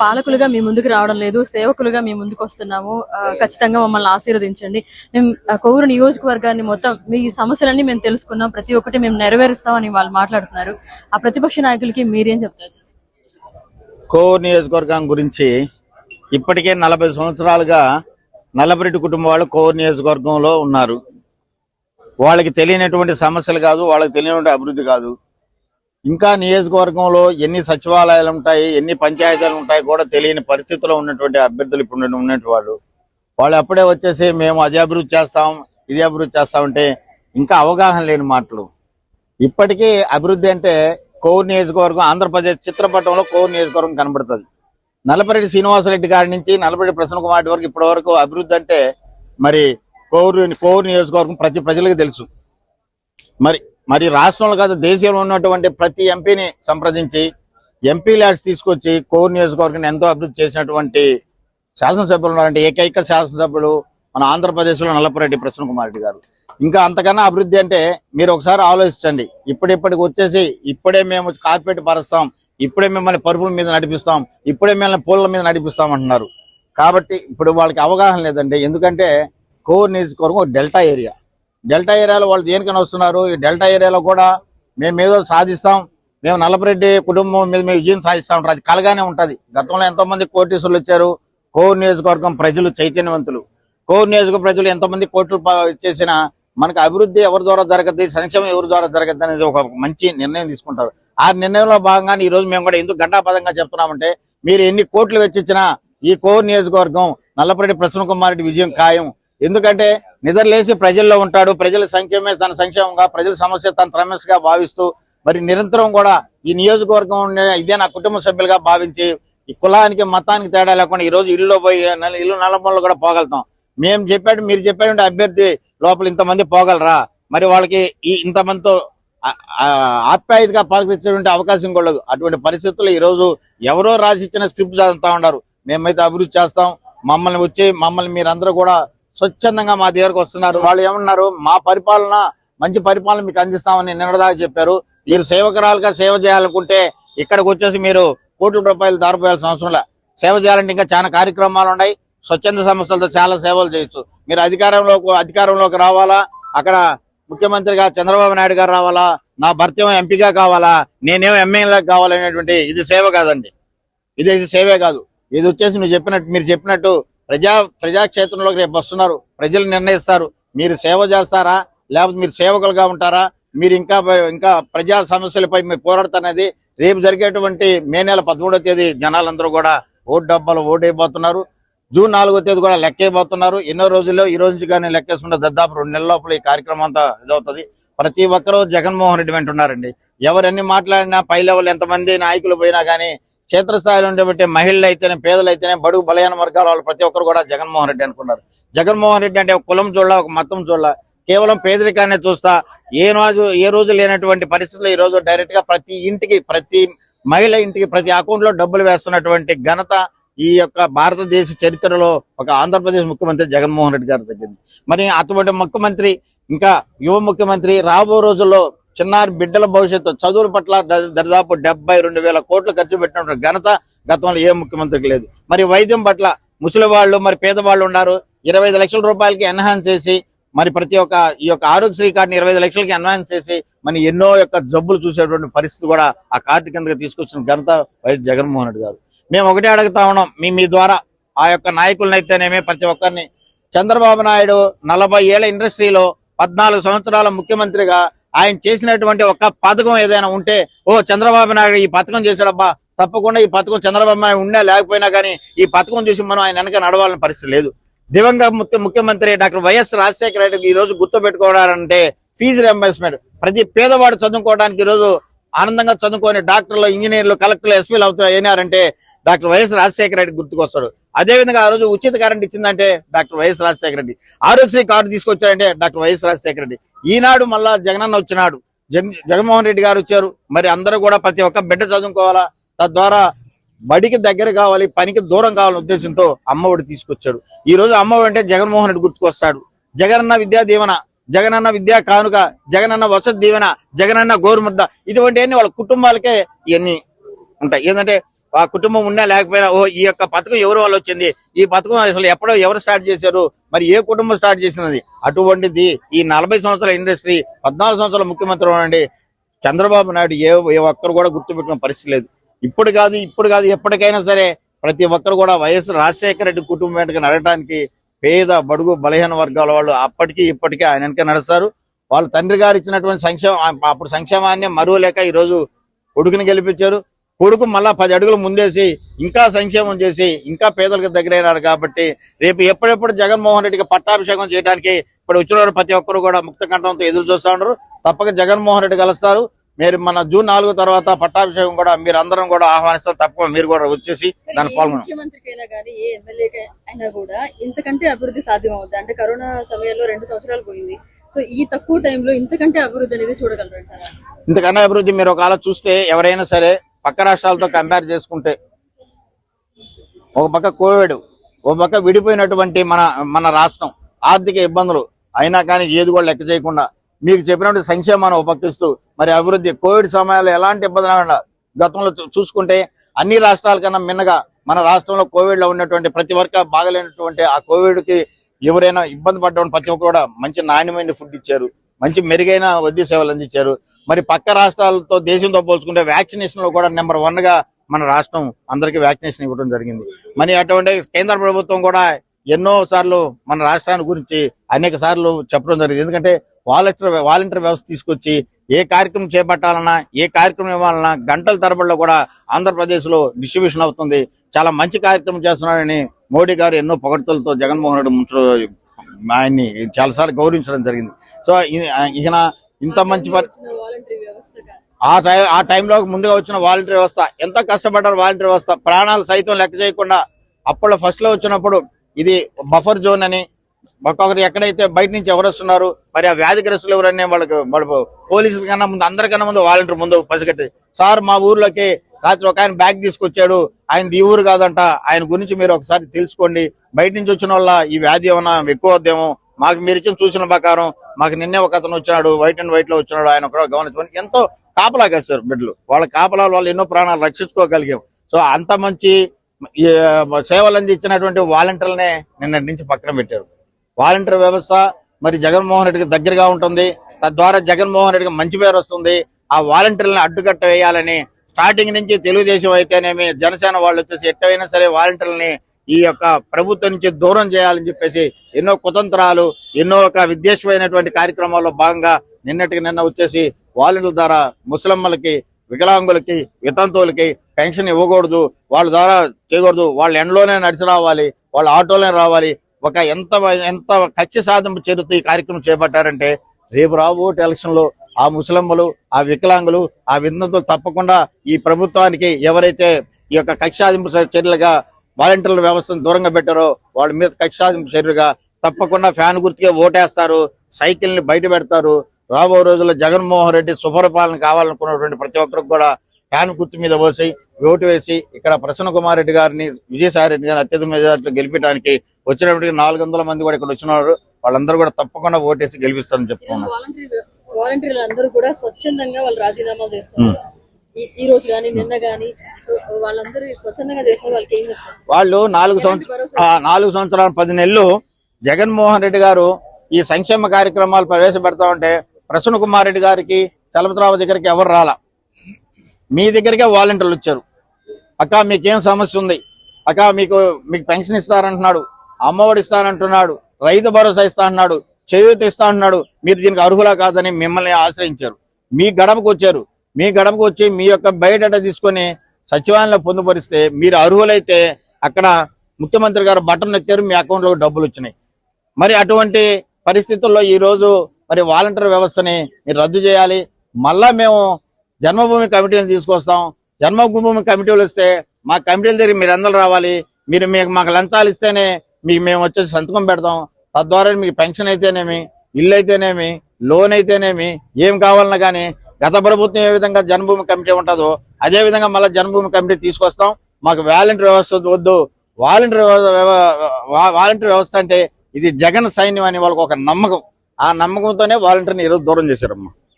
పాలకులుగా మీ ముందుకు రావడం లేదు సేవకులుగా మీ ముందుకు వస్తున్నాము. ఖచ్చితంగా మమ్మల్ని ఆశీర్వదించండి. మేము ఆ, కొవ్వూరు నియోజకవర్గాన్ని మొత్తం మీ సమస్యలన్నీ మేము తెలుసుకున్నాం. ప్రతి ఒక్కటి మేము నెరవేరుస్తామని వాళ్ళు మాట్లాడుతున్నారు. ఆ ప్రతిపక్ష నాయకులకి మీరేం చెప్తారు? సార్? కోవూరు నియోజకవర్గం గురించి ఇప్పటికే నలభై సంవత్సరాలుగా నల్లబరెడ్డి కుటుంబం వాళ్ళు కోవూరు నియోజకవర్గంలో ఉన్నారు. వాళ్ళకి తెలియనటువంటి సమస్యలు కాదు వాళ్ళకి తెలియనటువంటి అభివృద్ధి కాదు. ఇంకా నియోజకవర్గంలో ఎన్ని సచివాలయాలు ఉంటాయి ఎన్ని పంచాయతీలు ఉంటాయి కూడా తెలియని పరిస్థితిలో ఉన్నటువంటి అభ్యర్థులు ఇప్పుడు ఉన్నటువంటి వాళ్ళు. వాళ్ళు అప్పుడే వచ్చేసి మేము అది అభివృద్ధి చేస్తాం ఇది అభివృద్ధి చేస్తామంటే ఇంకా అవగాహన లేని మాటలు. ఇప్పటికీ అభివృద్ధి అంటే కోవూరు నియోజకవర్గం ఆంధ్రప్రదేశ్ చిత్రపటంలో కోవూరు నియోజకవర్గం కనబడుతుంది. నలపరెడ్డి శ్రీనివాసరెడ్డి గారి నుంచి నలపరెడ్డి ప్రసన్న కుమార్ వరకు ఇప్పటి వరకు అభివృద్ధి అంటే మరి కోవూరు కోవూరు నియోజకవర్గం ప్రతి ప్రజలకు తెలుసు. మరి మరి రాష్ట్రంలో కాదు దేశంలో ఉన్నటువంటి ప్రతి ఎంపీని సంప్రదించి ఎంపీ ల్యాడ్స్ తీసుకొచ్చి కోర్ నియోజకవర్గాన్ని ఎంతో అభివృద్ధి చేసినటువంటి శాసనసభ్యులు ఉన్నారంటే ఏకైక శాసనసభ్యులు మన ఆంధ్రప్రదేశ్లో నల్లపరెడ్డి ప్రసన్న కుమార్ రెడ్డి గారు. ఇంకా అంతకన్నా అభివృద్ధి అంటే మీరు ఒకసారి ఆలోచించండి. ఇప్పుడిప్పటికి వచ్చేసి ఇప్పుడే మేము కార్పెట్ పరుస్తాం ఇప్పుడే మిమ్మల్ని పరుపుల మీద నడిపిస్తాం ఇప్పుడే మిమ్మల్ని పూల మీద నడిపిస్తాం అంటున్నారు. కాబట్టి ఇప్పుడు వాళ్ళకి అవగాహన లేదండి. ఎందుకంటే కోర్ నియోజకవర్గం ఒక డెల్టా ఏరియా. డెల్టా ఏరియాలో వాళ్ళు దేనికని వస్తున్నారు. ఈ డెల్టా ఏరియాలో కూడా మేము ఏదో సాధిస్తాం. మేము నల్లపరెడ్డి కుటుంబం మీద మేము విజయం సాధిస్తాం ఉంటారు అది కలగానే ఉంటుంది. గతంలో ఎంతో మంది కోటీసులు వచ్చారు. కోవూరు నియోజకవర్గం ప్రజలు చైతన్యవంతులు. కోవూరు నియోజకవర్గ ప్రజలు ఎంతమంది కోట్లు ప- చేసినా మనకు అభివృద్ధి ఎవరి ద్వారా జరగద్ది సంక్షేమం ఎవరి ద్వారా జరగద్ది అనేది ఒక మంచి నిర్ణయం తీసుకుంటారు. ఆ నిర్ణయంలో భాగంగానే ఈ రోజు మేము కూడా ఎందుకు గంటాపదంగా చెప్తున్నామంటే మీరు ఎన్ని కోట్లు వెచ్చిచ్చినా ఈ కోవూరు నియోజకవర్గం నల్లపరెడ్డి ప్రసన్న కుమార్ రెడ్డి విజయం ఖాయం. ఎందుకంటే నిద్రలేసి ప్రజల్లో ఉంటాడు. ప్రజల సంక్షేమే తన సంక్షేమంగా ప్రజల సమస్య తన త్రమస్గా భావిస్తూ మరి నిరంతరం కూడా ఈ నియోజకవర్గం ఇదే నా కుటుంబ సభ్యులుగా భావించి ఈ కులానికి మతానికి తేడా లేకుండా ఈ రోజు ఇల్లులో పోయి ఇల్లు నల్లమూలలో కూడా పోగలుగుతాం. మేము చెప్పాడు మీరు చెప్పాడు అభ్యర్థి లోపల ఇంతమంది పోగలరా? మరి వాళ్ళకి ఈ ఇంతమందితో ఆ- ఆప్యాయతగా అవకాశం కూడా లేదు. అటువంటి పరిస్థితుల్లో ఈ రోజు ఎవరో రాసిచ్చిన స్క్రిప్ట్ చదువుతా ఉన్నారు. మేమైతే అభివృద్ధి చేస్తాం. మమ్మల్ని వచ్చి మమ్మల్ని మీరందరూ కూడా స్వచ్ఛందంగా మా దగ్గరకు వస్తున్నారు. వాళ్ళు ఏమన్నారు? మా పరిపాలన మంచి పరిపాలన మీకు అందిస్తామని నిన్నదాకా చెప్పారు. మీరు సేవకురాలుగా సేవ చేయాలనుకుంటే ఇక్కడికి వచ్చేసి మీరు కోట్ల రూపాయలు దారిపోయాల్సిన అవసరం లే. సేవ చేయాలంటే ఇంకా చాలా కార్యక్రమాలు ఉన్నాయి. స్వచ్ఛంద సంస్థలతో చాలా సేవలు చేయొచ్చు. మీరు అధికారంలోకి అధికారంలోకి రావాలా? అక్కడ ముఖ్యమంత్రిగా చంద్రబాబు నాయుడు గారు రావాలా? నా భర్త ఎంపీగా కావాలా? నేనేమో ఎమ్మెల్యే కావాలనేటువంటి ఇది సేవ కాదండి. ఇది ఇది సేవే కాదు. ఇది వచ్చేసి నువ్వు చెప్పినట్టు మీరు చెప్పినట్టు ప్రజా ప్రజాక్షేత్రంలోకి రేపు వస్తున్నారు. ప్రజలు నిర్ణయిస్తారు. మీరు సేవ చేస్తారా? లేకపోతే మీరు సేవకులుగా ఉంటారా? మీరు ఇంకా ఇంకా ప్రజా సమస్యలపై మీరు పోరాడుతున్నది రేపు జరిగేటువంటి మే నెల పదమూడో తేదీ జనాలందరూ కూడా ఓటు డబ్బాలు ఓటైపోతున్నారు. జూన్ నాలుగో తేదీ కూడా లెక్కైపోతున్నారు ఎన్నో రోజుల్లో ఈ రోజు కానీ లెక్కేసుకుంటే దాదాపు రెండు నెలల లోపల ఈ కార్యక్రమం అంతా ఇదవుతుంది. ప్రతి ఒక్కరూ జగన్మోహన్ రెడ్డి వెంట ఉన్నారండి ఎవరెన్ని మాట్లాడినా పై లెవెల్ ఎంతమంది నాయకులు పోయినా కానీ క్షేత్రస్థాయిలో ఉండబట్టే మహిళలు అయితేనే పేదలు అయితేనే బడుగు బలహీన వర్గాల వాళ్ళు ప్రతి ఒక్కరు కూడా జగన్మోహన్ రెడ్డి అనుకున్నారు. జగన్మోహన్ రెడ్డి అంటే ఒక కులం చూడాల ఒక మతం చూడాల. కేవలం పేదరికాన్ని చూస్తా ఏ రోజు ఏ రోజు లేనటువంటి పరిస్థితుల్లో ఈ రోజు డైరెక్ట్గా ప్రతి ఇంటికి ప్రతి మహిళ ఇంటికి ప్రతి అకౌంట్లో డబ్బులు వేస్తున్నటువంటి ఘనత ఈ యొక్క భారతదేశ చరిత్రలో ఒక ఆంధ్రప్రదేశ్ ముఖ్యమంత్రి జగన్మోహన్ రెడ్డి గారు తగ్గింది మరి అటువంటి ముఖ్యమంత్రి ఇంకా యువ ముఖ్యమంత్రి రాబో రోజుల్లో చిన్నారి బిడ్డల భవిష్యత్తు చదువుల పట్ల దాదాపు డెబ్బై రెండు వేల కోట్లు ఖర్చు పెట్టిన ఘనత గతంలో ఏ ముఖ్యమంత్రికి లేదు. మరి వైద్యం పట్ల ముసలి వాళ్ళు మరి పేదవాళ్ళు ఉన్నారు. ఇరవై ఐదు లక్షల రూపాయలకి ఎన్హాన్స్ చేసి మరి ప్రతి ఒక్క ఈ యొక్క ఆరోగ్యశ్రీ కార్డుని ఇరవై ఐదు లక్షలకి ఎన్హాన్స్ చేసి మరి ఎన్నో యొక్క జబ్బులు చూసేటువంటి పరిస్థితి కూడా ఆ కార్డు కిందకి తీసుకొచ్చిన ఘనత వైఎస్ జగన్మోహన్ రెడ్డి గారు. మేము ఒకటే అడుగుతా ఉన్నాం మీ మీ ద్వారా ఆ యొక్క నాయకులను ప్రతి ఒక్కరిని. చంద్రబాబు నాయుడు నలభై ఏళ్ళ ఇండస్ట్రీలో పద్నాలుగు సంవత్సరాల ముఖ్యమంత్రిగా ఆయన చేసినటువంటి ఒక పథకం ఏదైనా ఉంటే ఓ చంద్రబాబు నాయుడు ఈ పథకం చేశాడబ్బా తప్పకుండా ఈ పథకం చంద్రబాబు నాయుడు ఉన్నా లేకపోయినా కానీ ఈ పథకం చూసి మనం ఆయన వెనక నడవాలని పరిస్థితి లేదు. దివంగత ముఖ్యమంత్రి డాక్టర్ వైఎస్ రాజశేఖర రెడ్డికి ఈ రోజు గుర్తు పెట్టుకోవడాలంటే ఫీజు రియంబర్స్మెంట్ ప్రతి పేదవాడు చదువుకోవడానికి ఈ రోజు ఆనందంగా చదువుకొని డాక్టర్లు ఇంజనీర్లు కలెక్టర్లు ఎస్పీలు అవుతారు అయినారంటే doctor Y S Rajasekhara Reddy గుర్తుకొస్తాడు. అదే విధంగా ఆ రోజు ఉచిత కరెంట్ ఇచ్చిందంటే doctor Y S Rajasekhara Reddy. Aarogyasri card తీసుకొచ్చారంటే doctor Y S Rajasekhara Reddy. ఈనాడు మళ్ళా జగనన్న వచ్చినాడు. జగన్ జగన్మోహన్ రెడ్డి గారు వచ్చారు. మరి అందరూ కూడా ప్రతి ఒక్క బిడ్డ చదువుకోవాలా? తద్వారా బడికి దగ్గర కావాలి పనికి దూరం కావాలనే ఉద్దేశంతో అమ్మఒడి తీసుకొచ్చాడు. ఈ రోజు అమ్మఒడి అంటే జగన్మోహన్ రెడ్డి గుర్తుకొస్తాడు. జగనన్న విద్యా దీవెన జగనన్న విద్యా కానుక జగనన్న వసతి దీవెన జగనన్న గోరుముద్ద ఇటువంటివన్నీ వాళ్ళ కుటుంబాలకే ఇవన్నీ ఉంటాయి. ఏంటంటే ఆ కుటుంబం ఉన్నా లేకపోయినా ఓ ఈ యొక్క పథకం ఎవరు వాళ్ళు వచ్చింది? ఈ పథకం అసలు ఎప్పుడో ఎవరు స్టార్ట్ చేశారు? మరి ఏ కుటుంబం స్టార్ట్ చేసినది అటువంటిది ఈ నలభై సంవత్సరాల ఇండస్ట్రీ పద్నాలుగు సంవత్సరాల ముఖ్యమంత్రి ఉండండి చంద్రబాబు నాయుడు ఏ ఏ ఒక్కరు కూడా గుర్తుపెట్టిన పరిస్థితి లేదు. ఇప్పుడు కాదు ఇప్పుడు కాదు ఎప్పటికైనా సరే ప్రతి ఒక్కరు కూడా వైఎస్ రాజశేఖర రెడ్డి కుటుంబం వెనక నడటానికి పేద బడుగు బలహీన వర్గాల వాళ్ళు అప్పటికి ఇప్పటికీ ఆయన వెనక నడుస్తారు. వాళ్ళ తండ్రి గారు ఇచ్చినటువంటి సంక్షేమం అప్పుడు సంక్షేమాన్ని మరువలేక ఈ రోజు కొడుకుని గెలిపించారు. కొడుకు మళ్ళా పది అడుగులు ముందేసి ఇంకా సంక్షేమం చేసి ఇంకా పేదలకు దగ్గరైనారు కాబట్టి రేపు ఎప్పుడెప్పుడు జగన్మోహన్ రెడ్డికి పట్టాభిషేకం చేయడానికి ఇప్పుడు వచ్చిన ప్రతి ఒక్కరు కూడా ముక్త కంఠంతో ఎదురు చూస్తా ఉన్నారు. తప్పక జగన్మోహన్ రెడ్డి కలుస్తారు. మీరు మన జూన్ నాలుగో తర్వాత పట్టాభిషేకం కూడా మీరు అందరం కూడా ఆహ్వానిస్తారు తప్పక మీరు కూడా వచ్చేసి దాన్ని పాల్గొన్నారు అయినా కూడా ఇంతకంటే అభివృద్ధి సాధ్యం అవుతుంది అంటే కరోనా సమయంలో రెండు సంవత్సరాలు పోయింది. సో ఈ తక్కువ టైంలో ఇంతకంటే అభివృద్ధి అనేది చూడగలరు ఇంతకన్నా అభివృద్ధి మీరు ఒకవేళ చూస్తే ఎవరైనా సరే పక్క రాష్ట్రాలతో కంపేర్ చేసుకుంటే ఒక పక్క కోవిడ్ ఒక పక్క విడిపోయినటువంటి మన మన రాష్ట్రం ఆర్థిక ఇబ్బందులు అయినా కానీ ఏది కూడా లెక్క చేయకుండా మీకు చెప్పినటువంటి సంక్షేమాన్ని ఉపకరిస్తూ మరి అభివృద్ధి కోవిడ్ సమయాల్లో ఎలాంటి ఇబ్బంది లేకుండా గతంలో చూసుకుంటే అన్ని రాష్ట్రాల కన్నా మిన్నగా మన రాష్ట్రంలో కోవిడ్లో ఉన్నటువంటి ప్రతి ఒక్క బాగలేనటువంటి ఆ కోవిడ్కి ఎవరైనా ఇబ్బంది పడ్డ ప్రతి ఒక్కరు కూడా మంచి నాణ్యమైన ఫుడ్ ఇచ్చారు మంచి మెరుగైన వైద్య సేవలు అందించారు. మరి పక్క రాష్ట్రాలతో దేశంతో పోల్చుకుంటే వ్యాక్సినేషన్లో కూడా నెంబర్ వన్గా మన రాష్ట్రం అందరికీ వ్యాక్సినేషన్ ఇవ్వడం జరిగింది. మరి అటువంటి కేంద్ర ప్రభుత్వం కూడా ఎన్నో సార్లు మన రాష్ట్రాన్ని గురించి అనేక సార్లు చెప్పడం జరిగింది. ఎందుకంటే వాలంటీర్ వాలంటీర్ వ్యవస్థ తీసుకొచ్చి ఏ కార్యక్రమం చేపట్టాలన్నా ఏ కార్యక్రమం ఇవ్వాలన్నా గంటల తరబడిలో కూడా ఆంధ్రప్రదేశ్లో డిస్ట్రిబ్యూషన్ అవుతుంది. చాలా మంచి కార్యక్రమం చేస్తున్నాడని మోడీ గారు ఎన్నో పొగడ్తలతో జగన్మోహన్ రెడ్డి ముంచు ఆయన్ని చాలాసార్లు గౌరవించడం జరిగింది. సో ఈయన ఇంత మంచి ఆ టైం ఆ టైంలో ముందుగా వచ్చిన వాలంటీర్ వ్యవస్థ. ఎంత కష్టపడ్డారు వాలంటీర్ వ్యవస్థ? ప్రాణాలు సైతం లెక్క చేయకుండా అప్పుడు ఫస్ట్లో వచ్చినప్పుడు ఇది బఫర్ జోన్ అని ఒక్కొక్కరు ఎక్కడైతే బయట నుంచి ఎవరు వస్తున్నారు మరి ఆ వ్యాధిగ్రస్తులు ఎవరనే వాళ్ళకి వాళ్ళకు పోలీసుల కన్నా ముందు అందరికన్నా ముందు వాలంటీర్ ముందు పసిగట్టి సార్ మా ఊర్లోకి రాత్రి ఒక ఆయన బ్యాగ్ తీసుకొచ్చాడు ఆయన ఈ ఊరు కాదంట ఆయన గురించి మీరు ఒకసారి తెలుసుకోండి బయట నుంచి వచ్చిన వాళ్ళ ఈ వ్యాధి ఏమన్నా ఎక్కువ అవుద్దేమో మాకు మీరు ఇచ్చిన సూచన ప్రకారం మాకు నిన్నే ఒక అతను వచ్చినాడు వైట్ అండ్ వైట్లో వచ్చినాడు ఆయన కూడా గమనించుకొని ఎంతో కాపలా కాస్తారు బిడ్డలు. వాళ్ళ కాపలా వాళ్ళు ఎన్నో ప్రాణాలు రక్షించుకోగలిగాం. సో అంత మంచి సేవలు అందించినటువంటి వాలంటీర్లనే నిన్నటి నుంచి పక్కన పెట్టారు. వాలంటీర్ వ్యవస్థ మరి జగన్మోహన్ రెడ్డికి దగ్గరగా ఉంటుంది. తద్వారా జగన్మోహన్ రెడ్డికి మంచి పేరు వస్తుంది. ఆ వాలంటీర్లను అడ్డుకట్ట వేయాలని స్టార్టింగ్ నుంచి తెలుగుదేశం అయితేనేమి జనసేన వాళ్ళు వచ్చేసి ఎట్టవైనా సరే వాలంటీర్లని ఈ యొక్క ప్రభుత్వం నుంచి దూరం చేయాలని చెప్పేసి ఎన్నో కుతంత్రాలు ఎన్నో ఒక విద్వేషమైనటువంటి కార్యక్రమాల్లో భాగంగా నిన్నటికి నిన్న వచ్చేసి వాలంటీర్ల ద్వారా ముసలమ్మలకి వికలాంగులకి వితంతువులకి పెన్షన్ ఇవ్వకూడదు వాళ్ళ ద్వారా చేయకూడదు వాళ్ళ ఎండలోనే నడిచి రావాలి వాళ్ళ ఆటోలోనే రావాలి. ఒక ఎంత ఎంత కక్ష సాధింపు చేరుతూ ఈ కార్యక్రమం చేపట్టారంటే రేపు రాబోటు ఎలక్షన్లో ఆ ముసలమ్మలు ఆ వికలాంగులు ఆ విందంతులు తప్పకుండా ఈ ప్రభుత్వానికి ఎవరైతే ఈ యొక్క కక్ష సాధింపు చర్యలుగా వాలంటీర్ల వ్యవస్థను దూరంగా పెట్టారో వాళ్ళ మీద కక్ష సాధింపు చర్యలుగా తప్పకుండా ఫ్యాన్ గుర్తుకే ఓటేస్తారు సైకిల్ని బయట పెడతారు. రాబో రోజుల్లో జగన్మోహన్ రెడ్డి సుపరిపాలన కావాలనుకున్నటువంటి ప్రతి ఒక్కరికి కూడా ఫ్యాన్ గుర్తు మీద పోసి ఓటు వేసి ఇక్కడ ప్రసన్న కుమార్ రెడ్డి గారిని విజయసాయి రెడ్డి గారిని అత్యధిక మెజార్టీలో గెలిపించడానికి వచ్చినప్పటికీ నాలుగు వందల మంది కూడా ఇక్కడ వచ్చినారు. వాళ్ళందరూ కూడా తప్పకుండా ఓటేసి గెలిపిస్తారని వాలంటరీ వాలంటీర్లు అందరూ కూడా స్వచ్ఛందంగా వాళ్ళు రాజీనామాలు చేస్తున్నారు ఈ- రోజు కానీ నిన్న కానీ వాళ్ళందరూ స్వచ్ఛందంగా చేసిన వాళ్ళకి ఏం చెప్తారు వాళ్ళు నాలుగు సంవత్సరాలు నాలుగు సంవత్సరాల పది నెలలు జగన్మోహన్ రెడ్డి గారు ఈ సంక్షేమ కార్యక్రమాలు ప్రవేశపెడతా ఉంటే ప్రసన్న కుమార్ రెడ్డి గారికి చలపతిరావు దగ్గరికి ఎవరు రాలా? మీ దగ్గరికే వాలంటీర్లు వచ్చారు. అక్క మీకేం సమస్య ఉంది? అక్క మీకు మీకు పెన్షన్ ఇస్తారంటున్నాడు అమ్మఒడి ఇస్తానంటున్నాడు రైతు భరోసా ఇస్తా అన్నాడు చేయూత ఇస్తా అన్నాడు మీరు దీనికి అర్హులా కాదని మిమ్మల్ని ఆశ్రయించారు. మీ గడపకు వచ్చారు. మీ గడపకు వచ్చి మీ యొక్క బయోడేటా తీసుకొని సచివాలయంలో పొందుపరిస్తే మీరు అర్హులైతే అక్కడ ముఖ్యమంత్రి గారు బటన్ నొక్కారు మీ అకౌంట్లోకి డబ్బులు వచ్చినాయి. మరి అటువంటి పరిస్థితుల్లో ఈరోజు మరి వాలంటీర్ వ్యవస్థని మీరు రద్దు చేయాలి. మళ్ళా మేము జన్మభూమి కమిటీని తీసుకొస్తాం. జన్మభూమి కమిటీలు వస్తే మా కమిటీల దగ్గర మీరు అందరూ రావాలి. మీరు మీకు మాకు లంచాలు ఇస్తేనే మీకు మేము వచ్చేసి సంతకం పెడతాం. తద్వారా మీకు పెన్షన్ అయితేనేమి ఇల్లు అయితేనేమి లోన్ అయితేనేమి ఏం కావాలన్నా కానీ గత ప్రభుత్వం ఏ విధంగా జన్మభూమి కమిటీ ఉంటుందో అదే విధంగా మళ్ళీ జన్మభూమి కమిటీ తీసుకొస్తాం. మాకు వాలంటీర్ వ్యవస్థ వద్దు వాలంటీర్ వాలంటీర్ వ్యవస్థ అంటే ఇది జగన్ సైన్యం అని వాళ్ళకి ఒక నమ్మకం. ఆ నమ్మకంతోనే వాలంటీర్ని ఈరోజు దూరం చేశారమ్మా.